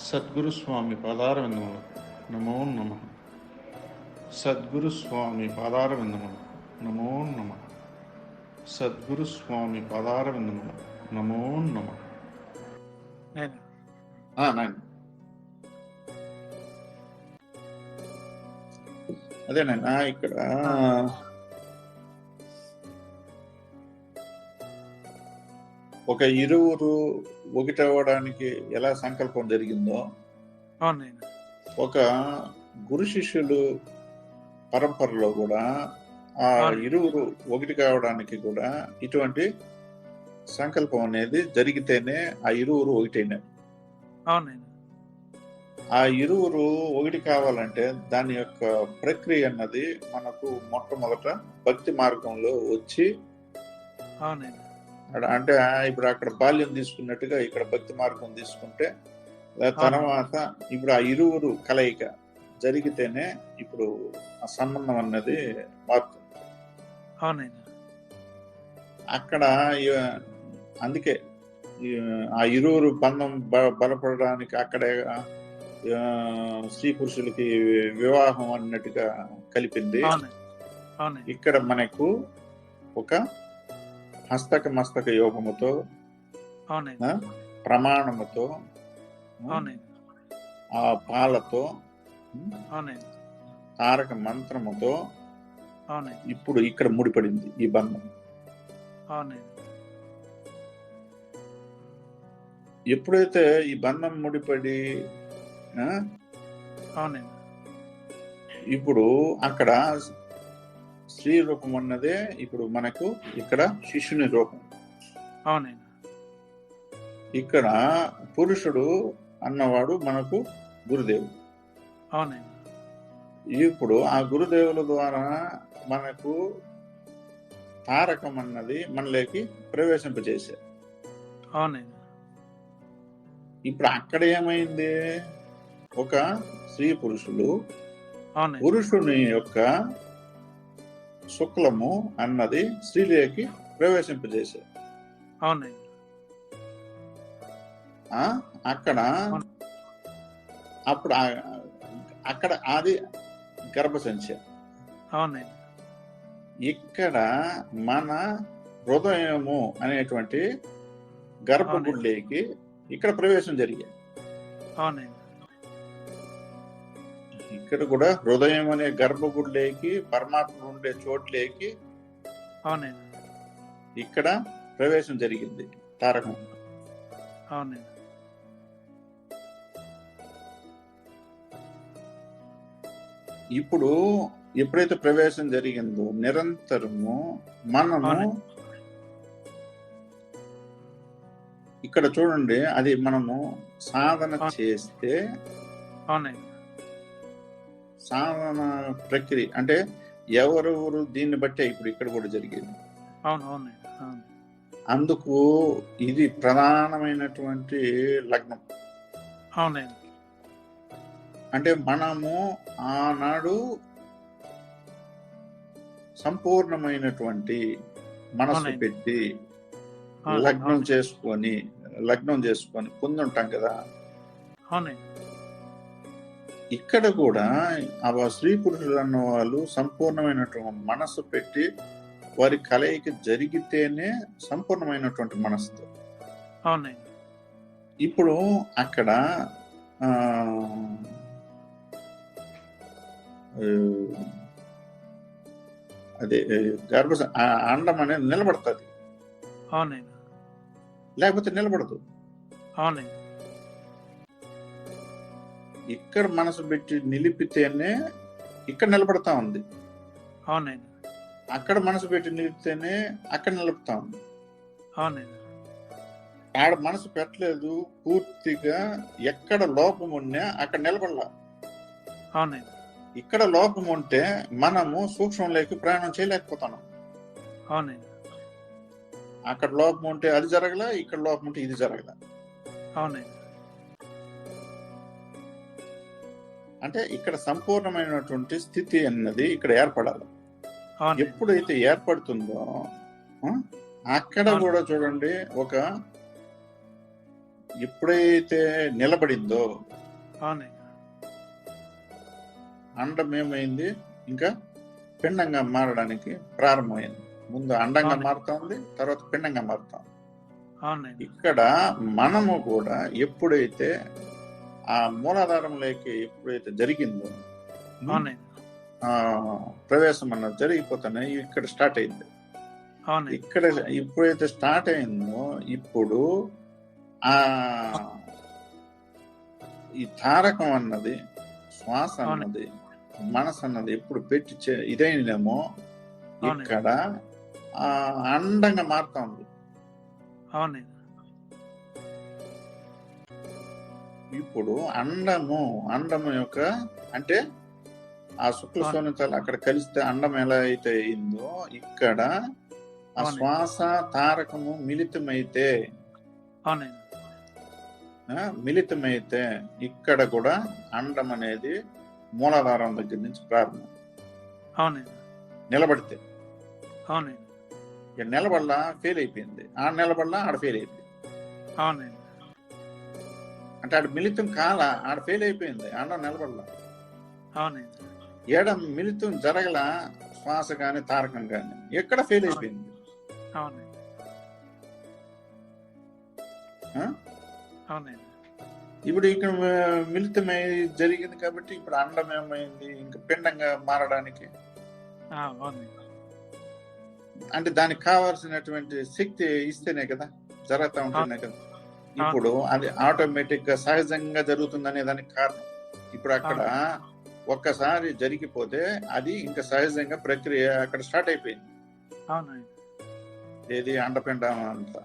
సద్గురు స్వామి పాదారవిందములు. నమో నమ. సద్గురు స్వామి పాదారవిందములు. నమో నమ. సద్గురు స్వామి పాదారవిందములు. నమో నమ. అదేనండి ఇక్కడ ఒక ఇరువురు ఒకటవడానికి ఎలా సంకల్పం జరిగిందో ఒక గురు శిష్యులు పరంపరలో కూడా ఆ. ఇరువురు ఒకటి కావడానికి కూడా ఇటువంటి సంకల్పం అనేది జరిగితేనే ఆ ఇరువురు ఒకటైనారు ఆ ఇరువురు ఒకటి కావాలంటే దాని యొక్క ప్రక్రియ అన్నది మనకు మొట్టమొదట భక్తి మార్గంలో వచ్చి అవును నేను. అడ- అంటే ఇప్పుడు అక్కడ బాల్యం తీసుకున్నట్టుగా ఇక్కడ భక్తి మార్గం తీసుకుంటే తర్వాత ఇప్పుడు ఆ ఇరువురు కలయిక జరిగితేనే ఇప్పుడు ఆ సంబంధం అన్నది మారుతుంది. అక్కడ అందుకే ఆ ఇరువురు బంధం బలపడడానికి అక్కడే స్త్రీ పురుషులకి వివాహం అన్నట్టుగా కలిపింది. ఇక్కడ మనకు ఒక హస్తక మస్తక యోగముతో ప్రమాణముతో ఆ? పాలతో తారక మంత్రముతో ఇప్పుడు ఇక్కడ ముడిపడింది ఈ బంధం. ఎప్పుడైతే ఈ బంధం ముడిపడి ఇప్పుడు అక్కడ స్త్రీ రూపం అన్నదే ఇప్పుడు మనకు ఇక్కడ శిష్యుని రూపం. అవును నేను ఇక్కడ పురుషుడు అన్నవాడు మనకు గురుదేవుడు. అవును నేను ఇప్పుడు ఆ గురుదేవుల ద్వారా మనకు తారకం అన్నది మనలోకి ప్రవేశింపజేశారు. అవును నేను ఇప్పుడు అక్కడ ఏమైంది? ఒక స్త్రీ పురుషులు పురుషుని యొక్క శుక్లము అన్నది స్త్రీలోకి ప్రవేశింపజేశారు. అక్కడ అప్పుడు అక్కడ అది గర్భసంచ అవును నేను ఇక్కడ మన హృదయము అనేటువంటి గర్భగుడిలోకి ఇక్కడ ప్రవేశం జరిగింది. అవును నేను ఇక్కడ కూడా హృదయం అనే గర్భగుడిలోకి పరమాత్మ ఉండే చోట్లేకి అవును నేను ఇక్కడ ప్రవేశం జరిగింది తారకం అవును నేను ఇప్పుడు ఎప్పుడైతే ప్రవేశం జరిగిందో నిరంతరము మనము. ఇక్కడ చూడండి అది మనము సాధన. చేస్తే అవును నేను సాధన ప్రక్రియ అంటే ఎవరెవరు దీన్ని బట్టే ఇప్పుడు ఇక్కడ కూడా జరిగింది. అందుకు ఇది ప్రధానమైనటువంటి లగ్నం. అవును నేను అంటే మనము ఆనాడు సంపూర్ణమైనటువంటి మనసు అవునండి. పెట్టి లగ్నం. చేసుకొని లగ్నం చేసుకొని పొందుంటాం కదా. అవును నేను ఇక్కడ కూడా ఆ స్త్రీ పురుషులు అన్న వాళ్ళు సంపూర్ణమైనటువంటి మనసు పెట్టి వారి కలయిక జరిగితేనే సంపూర్ణమైనటువంటి నేను ఇప్పుడు అక్కడ అదే గర్భ అండం అనేది నిలబడుతుంది. లేకపోతే నిలబడదు. అవును నేను ఇక్కడ మనసు పెట్టి నిలిపితేనే ఇక్కడ నిలబడతా ఉంది. అవును నేను అక్కడ మనసు పెట్టి నిలిపితేనే అక్కడ నిలుపుతా ఉంది. అవును నేను ఆడ మనసు పెట్టలేదు పూర్తిగా ఎక్కడ లోపం ఉన్నా అక్కడ నిలబడాల. అవునండి. ఇక్కడ లోపం ఉంటే మనము సూక్ష్మంలోకి ప్రయాణం చేయలేకపోతున్నాం. అవునండి. అక్కడ లోపం ఉంటే అది జరగల ఇక్కడ లోపం ఉంటే ఇది జరగల. అవునండి. అంటే ఇక్కడ సంపూర్ణమైనటువంటి స్థితి అన్నది ఇక్కడ ఏర్పడాలి. ఎప్పుడైతే ఏర్పడుతుందో అక్కడ. కూడా చూడండి ఒక ఎప్పుడైతే నిలబడిందో అండం ఏమైంది ఇంకా పిండంగా మారడానికి ప్రారంభమైంది. ముందు అండంగా. మారుతా ఉంది తర్వాత పిండంగా మారుతా ఇక్కడ మనము కూడా ఎప్పుడైతే ఆ మూలాధారంలోకి ఎప్పుడైతే జరిగిందో ప్రవేశం అన్నది జరిగిపోతానే ఇక్కడ స్టార్ట్ అయింది. ఇక్కడ ఇప్పుడైతే స్టార్ట్ అయిందో ఇప్పుడు ఆ ఈ తారకం అన్నది శ్వాస. అన్నది మనసు అన్నది ఎప్పుడు పెట్టి అవును. ఇక్కడ ఆ అండంగా మారుతా ఉంది. అవునండి. ఇప్పుడు అండము అండము యొక్క అంటే ఆ శుక్ల. సోనితాలు అక్కడ కలిస్తే అండం ఎలా అయితే అయిందో ఇక్కడ ఆ. శ్వాస తారకము ఆ, మిళితమైతే ఇక్కడ కూడా అండం అనేది మూలాధారం దగ్గర నుంచి ప్రారంభం. అవునండి. నిలబడితే. అవునండి. నిలబడలా ఫెయిల్ అయిపోయింది. ఆడ నిలబడలా ఆడ ఫెయిల్ అయిపోయింది. అవునండి. అంటే ఆడ మిళితం కాల ఆడ ఫెయిల్ అయిపోయింది అండం నిలబడలా. అవునండి. ఏడ మిళితం జరగల శ్వాస కానీ తారకం కానీ ఎక్కడ ఫెయిల్ అయిపోయింది? అవునండి. ఇప్పుడు ఇక్కడ మ- మిళితమై జరిగింది కాబట్టి ఇప్పుడు అండం ఏమైంది? ఇంకా పిండంగా మారడానికి. అంటే దానికి కావాల్సినటువంటి శక్తి ఇస్తేనే కదా జరుగుతూ ఉంటేనే కదా. ఇప్పుడు అది ఆటోమేటిక్గా సహజంగా జరుగుతుందనే దానికి కారణం. ఇప్పుడు అక్కడ ఒక్కసారి జరిగిపోతే అది ఇంకా సహజంగా ప్రక్రియ అక్కడ స్టార్ట్ అయిపోయింది. ఏది అండపిండం అంతా.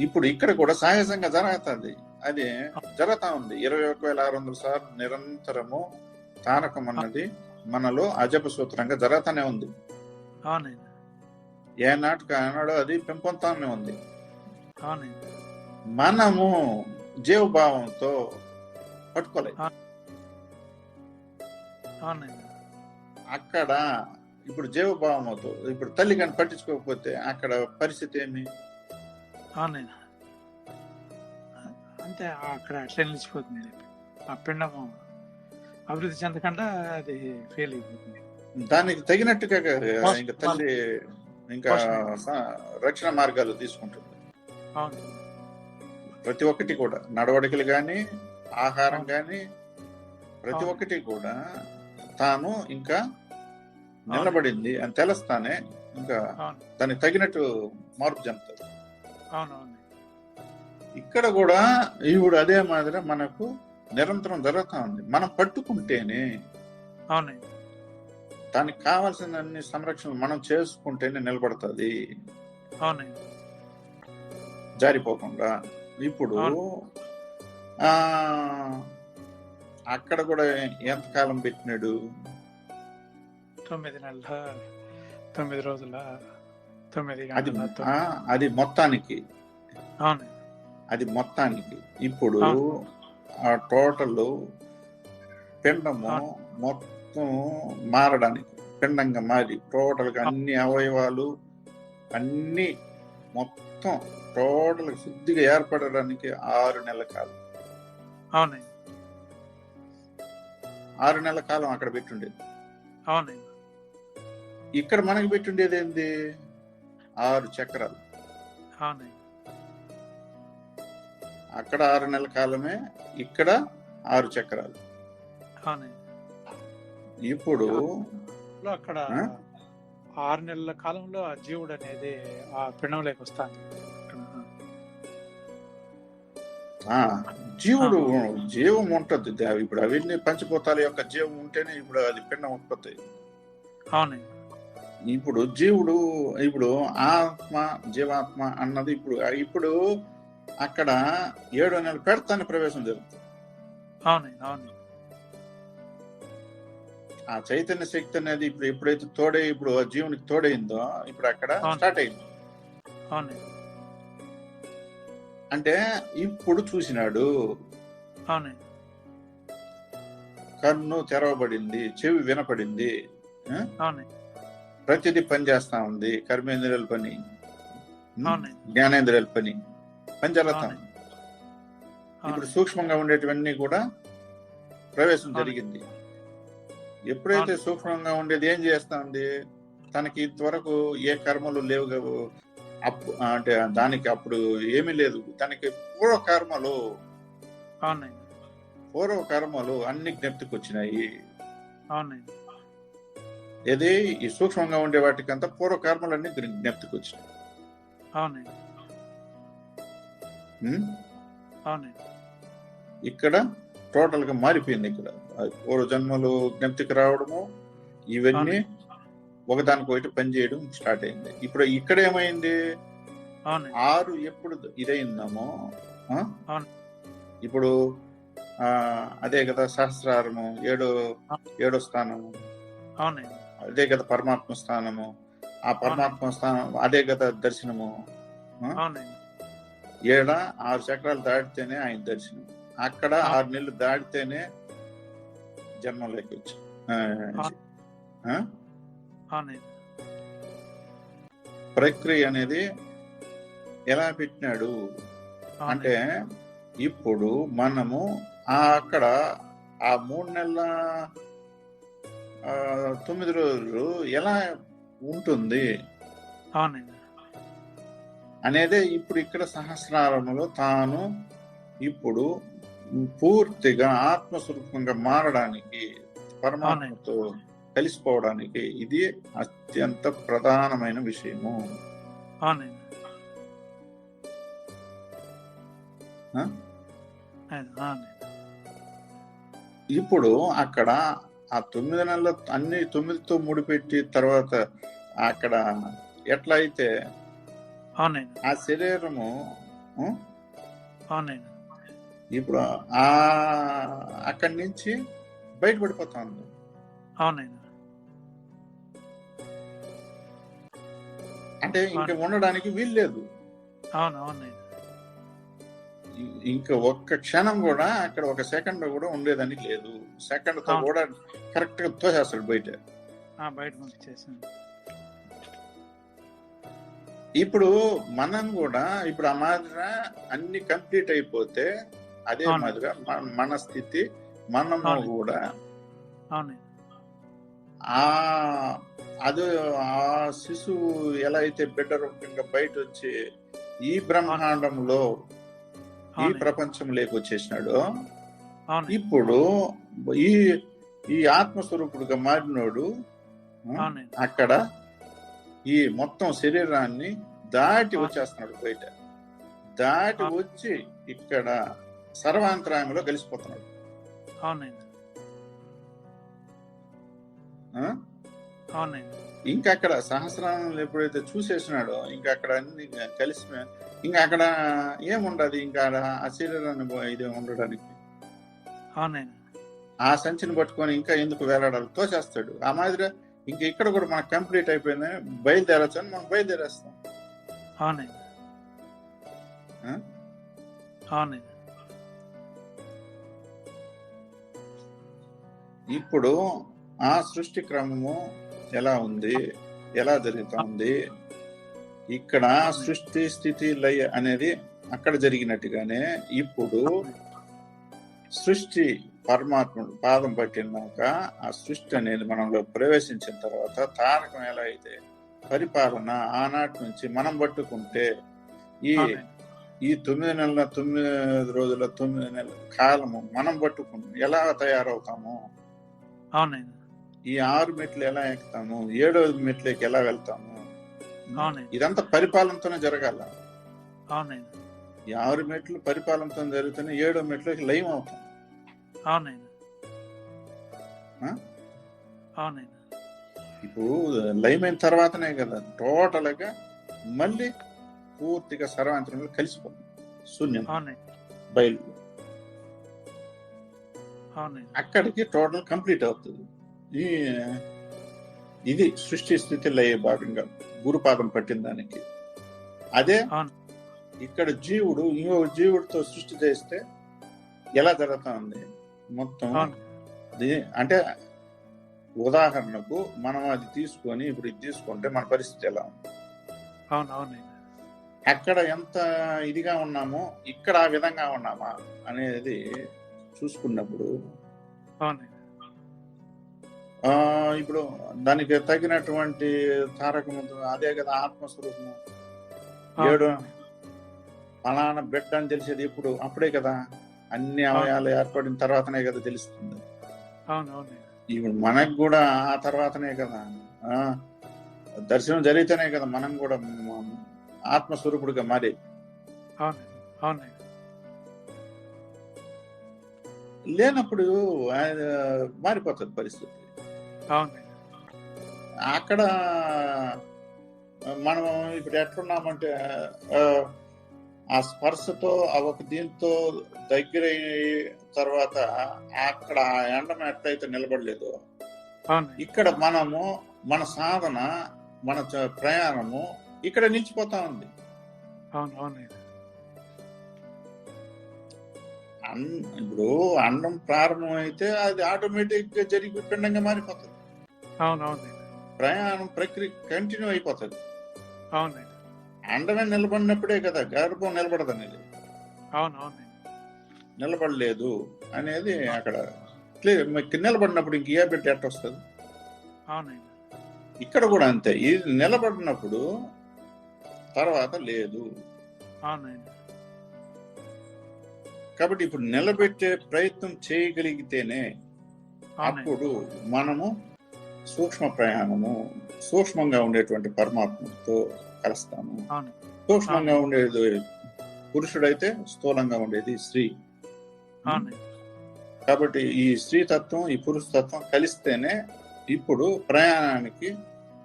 ఇప్పుడు ఇక్కడ కూడా సహజంగా జరుగుతుంది. అది జరుగుతా ఉంది. ఇరవై ఒక వేల ఆరు వందల సార్లు నిరంతరము తారకం అన్నది మనలో అజప సూత్రంగా జరుగుతానే ఉంది. ఏనాటికి ఆనాడు అది పెంపొందుతానే ఉంది. మనము జీవభావంతో పట్టుకోలేదు. అక్కడ ఇప్పుడు జీవభావంతో ఇప్పుడు తల్లి కానీ పట్టించుకోకపోతే అక్కడ పరిస్థితి ఏమి? అంటే అక్కడ అట్లా నిలిచిపోతుంది. ఆ పిండము అభివృద్ధి చెందకుండా అది ఫెయిల్ అయిపోతుంది. దానికి తగినట్టుగా ఇంకా తల్లి ఇంకా రక్షణ మార్గాలు తీసుకుంటుంది. ప్రతి ఒక్కటి కూడా. నడవడికలు కానీ ఆహారం. కానీ ప్రతి. ఒక్కటి కూడా తాను ఇంకా నిలబడింది అని తెలుస్తానే. ఇంకా దానికి తగినట్టు మార్పు చెందుతుంది ఇక్కడ కూడా ఇప్పుడు అదే మాదిరి మనకు నిరంతరం జరుగుతూ ఉంది. మనం పట్టుకుంటేనే దానికి కావాల్సిన అన్ని సంరక్షణలు మనం చేసుకుంటేనే నిలబడుతుంది. అవునండి జారిపోకుండా ఇప్పుడు. ఆ అక్కడ కూడా ఎంతకాలం పెట్టినాడు? తొమ్మిది నెలల? తొమ్మిది రోజుల? తొమ్మిది అది అది మొత్తానికి. అది మొత్తానికి. ఇప్పుడు. ఆ టోటల్ పిండము. మొత్తం మారడానికి పిండంగా మారి టోటల్గా అన్ని అవయవాలు అన్ని మొత్తం టోటల్ శుద్ధిగా ఏర్పడడానికి ఆరు నెలల కాలం. అవునండి. ఆరు నెలల కాలం అక్కడ పెట్టుండేది. అవునండి. ఇక్కడ మనకి పెట్టుండేది ఏంది? ఆరు చక్రాలు. అవునండి. అక్కడ ఆరు నెలల కాలమే ఇక్కడ ఆరు చక్రాలు. అవునండి. ఇప్పుడు అక్కడ? ఆరు నెలల కాలంలో ఆ జీవుడు అనేది ఆ పిండంలోకి వస్తాను జీవుడు జీవం ఉంటది. ఇప్పుడు అవన్నీ పంచభూతాల యొక్క జీవం ఉంటేనే ఇప్పుడు అది పిండం ఉత్పత్తి. అవునండి. ఇప్పుడు జీవుడు ఇప్పుడు ఆత్మ జీవాత్మ అన్నది ఇప్పుడు ఇప్పుడు అక్కడ ఏడో నెల పెడతాని ప్రవేశం జరుగుతుంది. అవునండి అవును ఆ చైతన్య శక్తి అనేది ఇప్పుడు ఎప్పుడైతే తోడే ఇప్పుడు ఆ జీవునికి తోడైందో ఇప్పుడు అక్కడ. స్టార్ట్ అయింది. అంటే ఇప్పుడు చూసినాడు. కన్ను తెరవబడింది చెవి వినపడింది ప్రతిదీ పని చేస్తా ఉంది. కర్మేంద్రియాల పని జ్ఞానేంద్రియాల పని పని జరుగుతా ఇప్పుడు సూక్ష్మంగా ఉండేటివన్నీ కూడా ప్రవేశం. జరిగింది. ఎప్పుడైతే. సూక్ష్మంగా ఉండేది ఏం చేస్తా ఉంది తనకి ఇంతవరకు ఏ కర్మలు లేవు అప్పు అంటే దానికి అప్పుడు ఏమీ లేదు. తనకి పూర్వ కర్మలు పూర్వ కర్మలు అన్ని జ్ఞప్తికి వచ్చినాయి ఏది? ఈ సూక్ష్మంగా ఉండే వాటికంతా పూర్వ కర్మలన్నీ జ్ఞ- జ్ఞప్తికి వచ్చినాయి ఇక్కడ టోటల్గా మారిపోయింది ఇక్కడ. పూర్వ జన్మలు జ్ఞప్తికి రావడము ఇవన్నీ ఒకదానికి ఒకటి పనిచేయడం స్టార్ట్ అయింది. ఇప్పుడు ఇక్కడ ఏమైంది? ఆరు ఎప్పుడు ఇదైందామో. ఇప్పుడు అదే కదా సహస్రారము ఏడో ఏడో స్థానము. అదే కదా పరమాత్మ స్థానము. ఆ పరమాత్మ స్థానం అదే కదా దర్శనము ఏడ ఆరు చక్రాలు దాటితేనే ఆయన దర్శనం. అక్కడ. ఆరు నెలలు దాటితేనే జన్మలోకి వచ్చి. ప్రక్రియ అనేది ఎలా పెట్టినాడు? అంటే ఇప్పుడు మనము అక్కడ ఆ మూడు నెలల తొమ్మిది రోజులు ఎలా ఉంటుంది? అనేదే ఇప్పుడు ఇక్కడ సహస్రారంలో తాను ఇప్పుడు పూర్తిగా ఆత్మస్వరూపంగా మారడానికి పరమాత్మతో కలిసిపోవడానికి ఇది అత్యంత ప్రధానమైన విషయము. ఇప్పుడు అక్కడ ఆ తొమ్మిది నెలల అన్ని తొమ్మిదితో ముడిపెట్టి తర్వాత అక్కడ ఎట్లా అయితే ఆ శరీరము అవునండి. ఇప్పుడు ఆ అక్కడి నుంచి బయటపడిపోతా. ఉంది అవునండి అంటే ఇంకా ఉండడానికి వీలు లేదు. అవును అవునండి ఇ- ఇంకా ఒక్క క్షణం కూడా అక్కడ ఒక సెకండ్ కూడా ఉండేదని లేదు. సెకండ్తో. కూడా కరెక్ట్గా తోసేస్తాడు బయట. ఇప్పుడు మనం కూడా ఇప్పుడు ఆ మాదిర అన్ని కంప్లీట్ అయిపోతే అదే. మాదిరిగా మన- స్థితి మనము. కూడా ఆ అది ఆ శిశువు ఎలా అయితే బిడ్డ రూపంగా బయట వచ్చి ఈ బ్రహ్మాండంలో ఈ వచ్చేసినాడో అవునండి ఇప్పుడు ఈ ఈ ఆత్మస్వరూపుడుగా మారినోడు అక్కడ ఈ మొత్తం శరీరాన్ని దాటి. వచ్చేస్తున్నాడు బయట దాటి. వచ్చి ఇక్కడ సర్వాంతరాయంలో? అవునండి. ఇంకా అక్కడ సహస్రాలను ఎప్పుడైతే చూసేసినాడో ఇంకా అక్కడ అన్ని కలిసి ఇంకా అక్కడ ఏముండదు ఇంకా ఆ శరీరాన్ని ఇది ఉండడానికి. ఆ సంచిని పట్టుకొని ఇంకా ఎందుకు వేలాడాలి? తోసేస్తాడు. ఆ మాదిరి ఇంకా ఇక్కడ కూడా మనకు కంప్లీట్ అయిపోయింది బయలుదేరచ్చు అని మనం బయలుదేరేస్తాం. అవునండి? అవునండి. ఇప్పుడు ఆ సృష్టి క్రమము ఎలా ఉంది? ఎలా జరుగుతుంది? ఇక్కడ సృష్టి స్థితి లయ అనేది అక్కడ జరిగినట్టుగానే ఇప్పుడు సృష్టి పరమాత్ముడు పాదం పట్టినాక ఆ సృష్టి అనేది మనలో ప్రవేశించిన తర్వాత తారకం ఎలా అయితే పరిపాలన ఆనాటి నుంచి మనం పట్టుకుంటే ఈ ఈ తొమ్మిది నెలల తొమ్మిది రోజుల తొమ్మిది నెలల కాలము మనం పట్టుకుంటాం ఎలా తయారవుతాము? అవునండి. ఈ ఆరు మెట్లు ఎలా ఎక్కుతాము? ఏడో మెట్లకి ఎలా వెళ్తాము? ఇదంతా పరిపాలనతోనే జరగాల. అవునండి. ఈ ఆరు మెట్లు పరిపాలనతో జరుగుతూనే ఏడో మెట్లకి లయం అవుతాం. అవునండి. ఆ? అవునండి. ఇప్పుడు లైమ్ అయిన తర్వాతనే కదా టోటల్గా మళ్ళీ పూర్తిగా సర్వాంతరంలో కలిసిపోతుంది శూన్యం బయలు అక్కడికి టోటల్ కంప్లీట్ అవుతుంది. ఈ ఇది సృష్టి స్థితి లయ భాగంగా గురుపాదం పట్టిన దానికి. అదే అవును. ఇక్కడ జీవుడు ఇంకో జీవుడితో సృష్టి చేస్తే ఎలా జరుగుతా ఉంది మొత్తం అంటే ఉదాహరణకు మనం అది తీసుకొని ఇప్పుడు ఇది తీసుకుంటే మన పరిస్థితి ఎలా ఉంది? అవును అవునండి. అక్కడ ఎంత ఇదిగా ఉన్నామో ఇక్కడ ఆ విధంగా ఉన్నామా అనేది చూసుకున్నప్పుడు ఇప్పుడు దానికి తగినటువంటి తారకము అదే కదా ఆత్మస్వరూపము. ఏడు. ఫలానా బిడ్డ అని తెలిసేది ఇప్పుడు అప్పుడే కదా. అన్ని అవయాలు ఏర్పడిన తర్వాతనే కదా తెలుస్తుంది. ఇప్పుడు మనకు కూడా ఆ తర్వాతనే కదా. ఆ దర్శనం జరిగితేనే కదా మనం కూడా ఆత్మస్వరూపుడుగా మారి. అవునండి. లేనప్పుడు మారిపోతుంది పరిస్థితి. అక్కడ మనం ఇప్పుడు ఎట్లున్నామంటే ఆ, స్పర్శతో ఆ ఒక దీంతో దగ్గర తర్వాత అక్కడ ఆ ఎండం ఎట్లయితే నిలబడలేదు. ఇక్కడ మనము మన సాధన మన ప్రయాణము ఇక్కడ నిలిచిపోతా ఉంది. అవును అవునండి. ఇప్పుడు అండం ప్రారంభమైతే అది ఆటోమేటిక్గా జరిగి పిండంగా మారిపోతుంది. అవును అవునండి ప్రయాణం ప్రక్రియ కంటిన్యూ అయిపోతుంది. అవునండి. అండమే నిలబడినప్పుడే కదా గర్భం నిలబడదు అనేది అవును అవునండి నిలబడలేదు అనేది అక్కడ నిలబడినప్పుడు ఇంక ఏ బిడ్డ ఎట్ట వస్తుంది ఇక్కడ కూడా అంతే. ఇది నిలబడినప్పుడు తర్వాత లేదు. అవునండి. కాబట్టి ఇప్పుడు నిలబెట్టే ప్రయత్నం చేయగలిగితేనే అప్పుడు మనము సూక్ష్మ ప్రయాణము సూక్ష్మంగా ఉండేటువంటి పరమాత్మతో కలుస్తాము. సూక్ష్మంగా ఉండేది పురుషుడైతే స్థూలంగా ఉండేది స్త్రీ. కాబట్టి ఈ స్త్రీ తత్వం ఈ పురుష తత్వం కలిస్తేనే ఇప్పుడు ప్రయాణానికి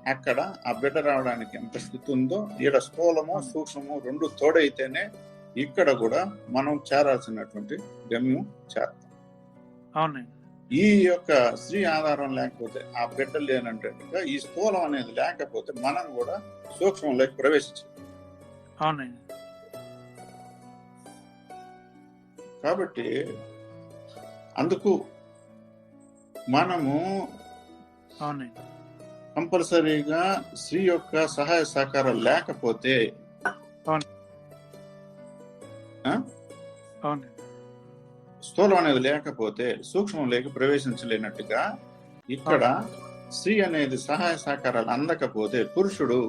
అక్కడ ఆ బిడ్డ రావడానికి ఎంత స్థితి ఉందో ఈడ స్థూలము సూక్ష్మము రెండు తోడైతేనే ఇక్కడ కూడా మనం చేరాల్సినటువంటి గమ్యం చేరతాం. అవునండి. ఈ యొక్క స్త్రీ ఆధారం లేకపోతే ఆ బిడ్డ లేనట్టుగా ఈ స్థూలం అనేది లేకపోతే మనం కూడా సూక్ష్మంలోకి ప్రవేశించాం అవునండి. కాబట్టి అందుకు మనము అవునండి. కంపల్సరీగా స్త్రీ యొక్క సహాయ సహకారం లేకపోతే అవునండి స్థూలం అనేది లేకపోతే సూక్ష్మంలోకి ప్రవేశించలేనట్టుగా ఇక్కడ స్త్రీ అనేది సహాయ సహకారాలు అందకపోతే పురుషుడు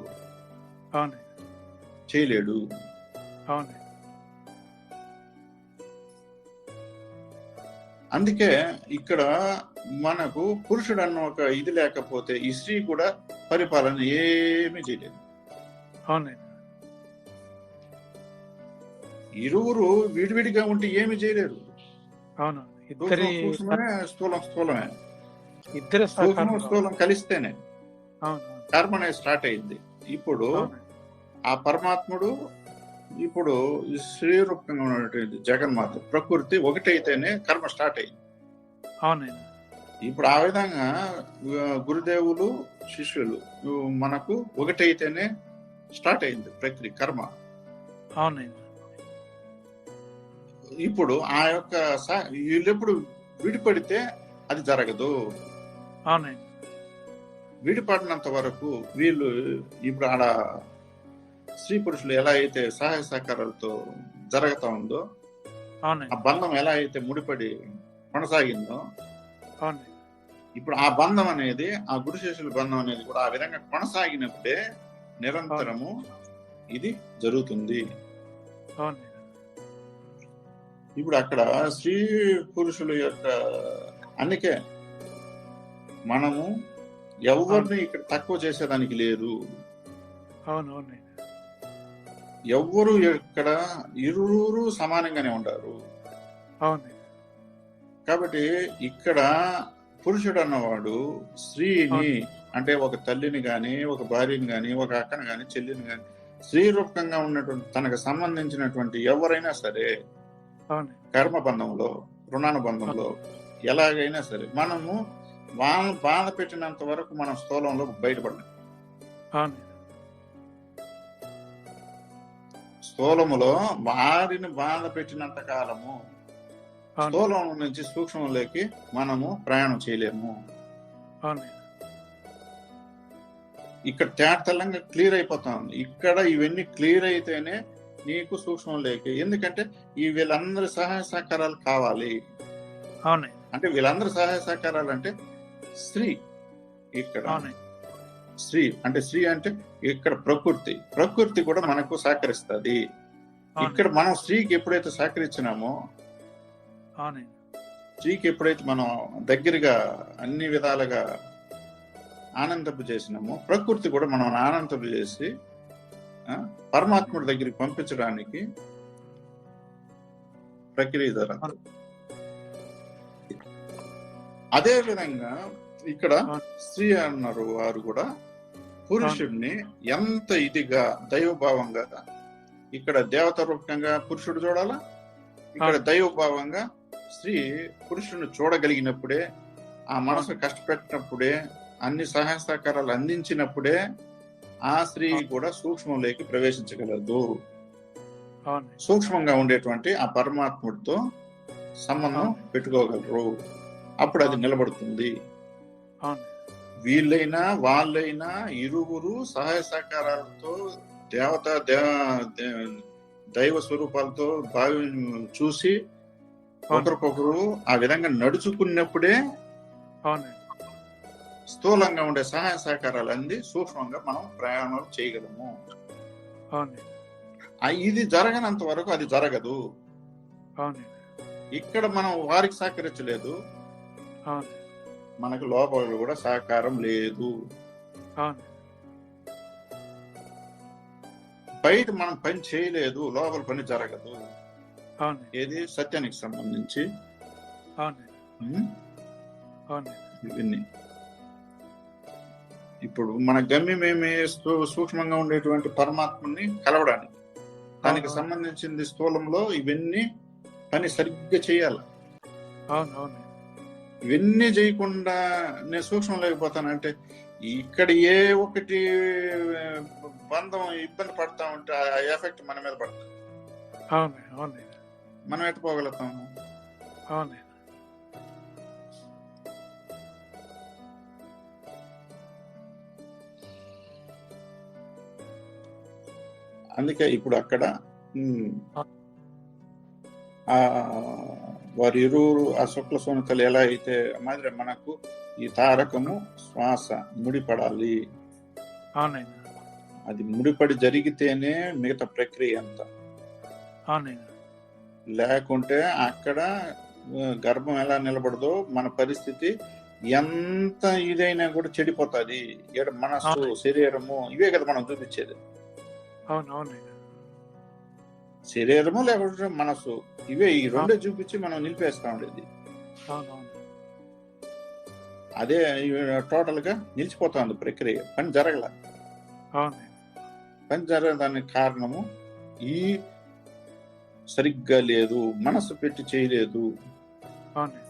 చేయలేడు. అందుకే ఇక్కడ మనకు పురుషుడు అన్న ఒక ఇది లేకపోతే ఈ స్త్రీ కూడా పరిపాలన ఏమీ చేయలేదు. అవునండి. ఇరువురు విడివిడిగా ఉంటే ఏమి చేయలేరు. అవును. ఇద్దరి స్థూలం స్థూలమే. ఇద్దరి సూక్ష్మం స్థూలం కలిస్తేనే అవును కర్మ అనేది స్టార్ట్ అయింది. ఇప్పుడు ఆ పరమాత్ముడు ఇప్పుడు శ్రీరూపంగా ఉన్నటువంటి జగన్మాత ప్రకృతి ఒకటైతేనే కర్మ స్టార్ట్ అయింది. అవునండి ఇప్పుడు ఆ విధంగా గురుదేవులు శిష్యులు మనకు ఒకటైతేనే స్టార్ట్ అయింది ప్రక్రియ కర్మ. అవునండి ఇప్పుడు ఆ యొక్క వీళ్ళెప్పుడు విడిపడితే అది జరగదు. అవునండి. విడిపడినంత వరకు వీళ్ళు ఇప్పుడు ఆడ స్త్రీ పురుషులు ఎలా అయితే సహాయ సహకారాలతో జరుగుతా ఉందో ఆ బంధం ఎలా అయితే ముడిపడి కొనసాగిందో అవునండి. ఇప్పుడు ఆ బంధం అనేది ఆ గురు శిష్యుల బంధం అనేది కూడా ఆ విధంగా కొనసాగినప్పుడే నిరంతరము ఇది జరుగుతుంది. అవునండి. ఇప్పుడు అక్కడ స్త్రీ పురుషుల యొక్క అందుకే మనము ఎవరిని ఇక్కడ తక్కువ చేసేదానికి లేదు అవును అవునండి ఎవ్వరు ఇక్కడ ఇరువురు సమానంగానే ఉంటారు. అవునండి కాబట్టి ఇక్కడ పురుషుడు అన్నవాడు స్త్రీని అంటే ఒక తల్లిని గాని ఒక భార్యని గాని ఒక అక్కని గాని చెల్లిని గాని స్త్రీ రూపకంగా ఉన్నటువంటి తనకు సంబంధించినటువంటి ఎవరైనా సరే అవును. కర్మ బంధంలో రుణానుబంధంలో ఎలాగైనా సరే మనము వాళ్ళని బాధ పెట్టినంత వరకు మనం స్థూలంలో బయటపడలేం. స్థూలములో వారిని బాధ పెట్టినంత కాలము స్థూలం నుంచి సూక్ష్మంలోకి మనము ప్రయాణం చేయలేము. ఇక్కడ తేటతెల్లంగా క్లియర్ అయిపోతాం. ఇక్కడ ఇవన్నీ క్లియర్ అయితేనే నీకు సూక్ష్మం లేక ఎందుకంటే ఈ వీళ్ళందరి సహాయ సహకారాలు కావాలి. అవును. అంటే వీళ్ళందరి సహాయ సహకారాలు అంటే స్త్రీ ఇక్కడ. స్త్రీ అంటే స్త్రీ అంటే ఇక్కడ ప్రకృతి. ప్రకృతి కూడా మనకు సహకరిస్తుంది. ఇక్కడ మనం స్త్రీకి ఎప్పుడైతే సహకరించినామో స్త్రీకి ఎప్పుడైతే మనం దగ్గరగా అన్ని విధాలుగా ఆనందింప చేసినామో ప్రకృతి కూడా మనం ఆనందింప చేసి పరమాత్ముడి దగ్గరికి పంపించడానికి ప్రక్రియ జరుగుతుంది అదే విధంగా ఇక్కడ స్త్రీ అన్నారు వారు కూడా పురుషుడిని ఎంత ఇదిగా దైవభావంగా ఇక్కడ దేవత రూపకంగా పురుషుడు చూడాలా? ఇక్కడ దైవభావంగా స్త్రీ పురుషుడిని చూడగలిగినప్పుడే ఆ మనసు కష్టపెట్టినప్పుడే అన్ని సహాయ సహకారాలు అందించినప్పుడే ఆ స్త్రీ కూడా సూక్ష్మంలోకి ప్రవేశించగలదు. సూక్ష్మంగా ఉండేటువంటి ఆ పరమాత్ముడితో సంబంధం పెట్టుకోగలరు. అప్పుడు అది నిలబడుతుంది. వీళ్ళైనా వాళ్ళైనా ఇరువురు సహాయ సహకారాలతో దేవత దైవ స్వరూపాలతో భావి చూసి ఒకరికొకరు ఆ విధంగా నడుచుకున్నప్పుడే స్థూలంగా ఉండే సహాయ సహకారాలు అంది. సూక్ష్మంగా మనం ప్రయాణం చేయగలము. ఇది జరగనంత వరకు అది జరగదు. ఇక్కడ మనం వారికి సహకరించలేదు. మనకు లోపల కూడా సహకారం లేదు. అవును బయట మనం పని చేయలేదు. లోపల పని జరగదు. అవును ఏది? సత్యానికి సంబంధించి. అవును ఉమ్, అవును ఇవన్నీ. ఇప్పుడు మన గమ్యం ఏమి సూక్ష్మంగా ఉండేటువంటి పరమాత్మని కలవడానికి. దానికి. సంబంధించింది స్థూలంలో ఇవన్నీ పని సరిగ్గా చేయాలి. ఇవన్నీ చేయకుండా నేను సూక్ష్మం లేకపోతానంటే ఇక్కడ ఏ ఒకటి బంధం ఇబ్బంది పడతా ఉంటే ఆ ఎఫెక్ట్ మన మీద అవును అవును. మనం ఎట్టు పోగలుగుతాము? అవును. అందుకే ఇప్పుడు అక్కడ వారి ఇరువురు ఆ శుక్ల సోనతలు ఎలా అయితే మాదిరి మనకు ఈ తారకము శ్వాస ముడిపడాలి. అది ముడిపడి జరిగితేనే మిగతా ప్రక్రియ అంతా. లేకుంటే అక్కడ గర్భం ఎలా నిలబడదో మన పరిస్థితి ఎంత ఇదైనా కూడా చెడిపోతుంది. మనస్సు. శరీరము ఇవే కదా మనం చూపించేది. శరీరము లేకుంటే మనస్సు ఇవే ఈ రెండే చూపించి మనం నిలిపేస్తా ఉండేది. అదే టోటల్గా నిలిచిపోతుంది ప్రక్రియ. పని జరగల. పని జరగడానికి కారణము ఈ సరిగ్గా లేదు మనసు పెట్టి చేయలేదు. అవును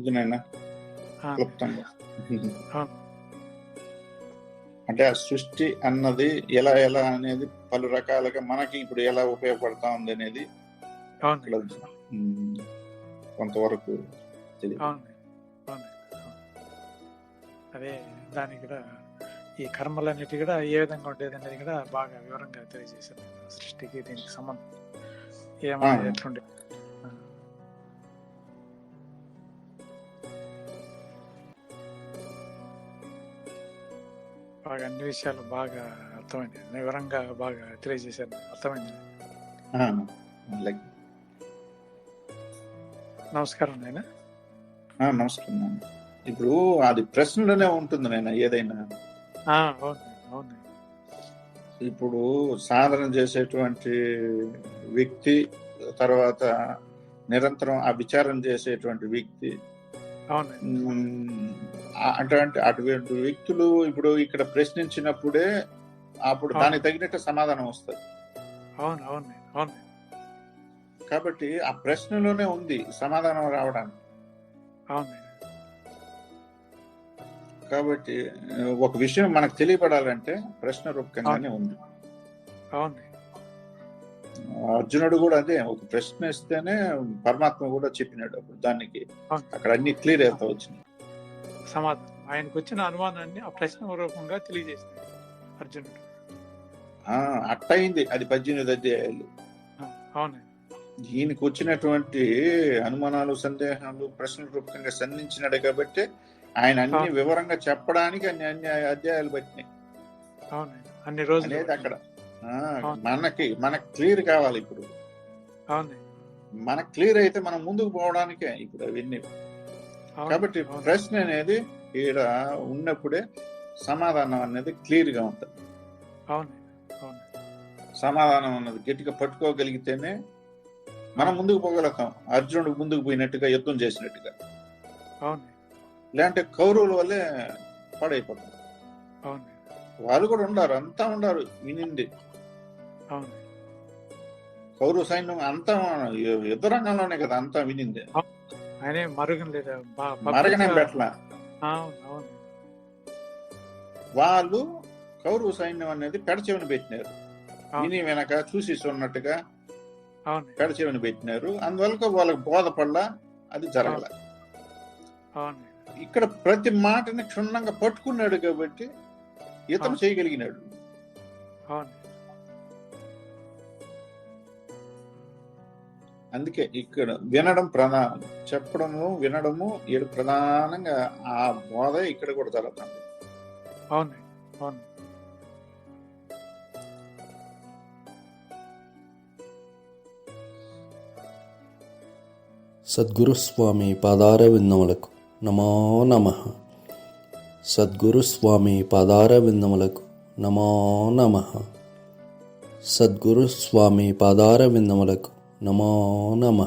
ఇది నాయన ఆ, క్లుప్తంగా. ఆ. అంటే ఆ సృష్టి అన్నది ఎలా ఎలా అనేది పలు రకాలుగా మనకి ఇప్పుడు ఎలా ఉపయోగపడతా ఉంది అనేది కొంతవరకు అదే దానికి కూడా ఈ కర్మలన్నిటి కూడా ఏ విధంగా ఉండేది అనేది కూడా బాగా వివరంగా తెలియజేశారు. సృష్టికి దీనికి సంబంధం. ఏమైనా ఆ. బాగా అన్ని విషయాలు బాగా అర్థమైంది. వివరంగా బాగా తెలియజేశారు. అర్థమైంది? నమస్కారం నాయన. నమస్కారం. ఇప్పుడు అది ప్రశ్నలోనే ఉంటుంది నేను ఏదైనా. అవును. ఇప్పుడు సాధన చేసేటువంటి వ్యక్తి తర్వాత నిరంతరం ఆ విచారం చేసేటువంటి వ్యక్తి అటువంటి అటువంటి వ్యక్తులు ఇప్పుడు ఇక్కడ ప్రశ్నించినప్పుడే అప్పుడు. దానికి తగినట్టు సమాధానం వస్తుంది. అవును అవును అవును. కాబట్టి ఆ ప్రశ్నలోనే ఉంది సమాధానం రావడానికి. అవును. కాబట్టి ఒక విషయం మనకు తెలియపడాలంటే ప్రశ్న రూపకంగానే ఉంది. అవును. అర్జునుడు కూడా అదే ఒక ప్రశ్న ఇస్తేనే పరమాత్మ కూడా చెప్పినాడు అప్పుడు దానికి. అవును. అక్కడ అన్ని క్లియర్ అవుతా వచ్చినాయి. సమాధానం. ఆయనకు వచ్చిన అనుమానాన్ని ఆ ప్రశ్న రూపంగా తెలియజేసింది అర్జునుడు. ఆ, అట్టయింది. అది పద్దెనిమిది అధ్యాయాలు. ఆ, అవునండి. ఈయనకు వచ్చినటువంటి అనుమానాలు సందేహాలు ప్రశ్నల రూపకంగా సంధించినాడు కాబట్టి ఆయన అన్ని అవును. వివరంగా చెప్పడానికి అన్ని అన్ని అధ్యాయాలు పట్టినాయి. అవునండి. అన్ని రోజులు అక్కడ. అవును. మనకి మనకు క్లియర్ కావాలి ఇప్పుడు. మనకు క్లియర్ అయితే మనం ముందుకు పోవడానికే ఇప్పుడు అవన్నీ. అవును, కాబట్టి ప్రశ్న అనేది ఈడ ఉన్నప్పుడే సమాధానం అనేది క్లియర్గా ఉంటుంది సమాధానం అన్నది గట్టిగా పట్టుకోగలిగితేనే మనం ముందుకు పోగలుగుతాం. అర్జునుడు ముందుకు పోయినట్టుగా యుద్ధం చేసినట్టుగా. లేదంటే కౌరవుల వల్లే పాడైపోతాం. అవును. వాళ్ళు కూడా ఉండారు అంతా ఉండారు వినింది. కౌరవ సైన్యం అంతా యుద్ధ రంగంలోనే కదా అంతా వినింది. ఆయనే మరుగం లేదా? మరగనే వాళ్ళు కౌరవ సైన్యం అనేది పెడచెవిని పెట్టినారు. విని వెనక చూసి ఉన్నట్టుగా పెడచెవిని పెట్టినారు. అందువల్ల వాళ్ళకి బోధపడల అది జరగల. ఇక్కడ ప్రతి మాటని క్షుణ్ణంగా పట్టుకున్నాడు కాబట్టి ఇతను. చేయగలిగినాడు. అవును. అందుకే ఇక్కడ వినడం ప్రధానం చెప్పడము వినడము ఈడ ప్రధానంగా ఆ బోధ ఇక్కడ కూడా జరుగుతుంది. అవును అవును. సద్గురుస్వామి పాదార విందములకు నమో నమ. సద్గురుస్వామి పాదార విందములకు నమో నమ. సద్గురుస్వామి పాదార విందములకు నమో నమ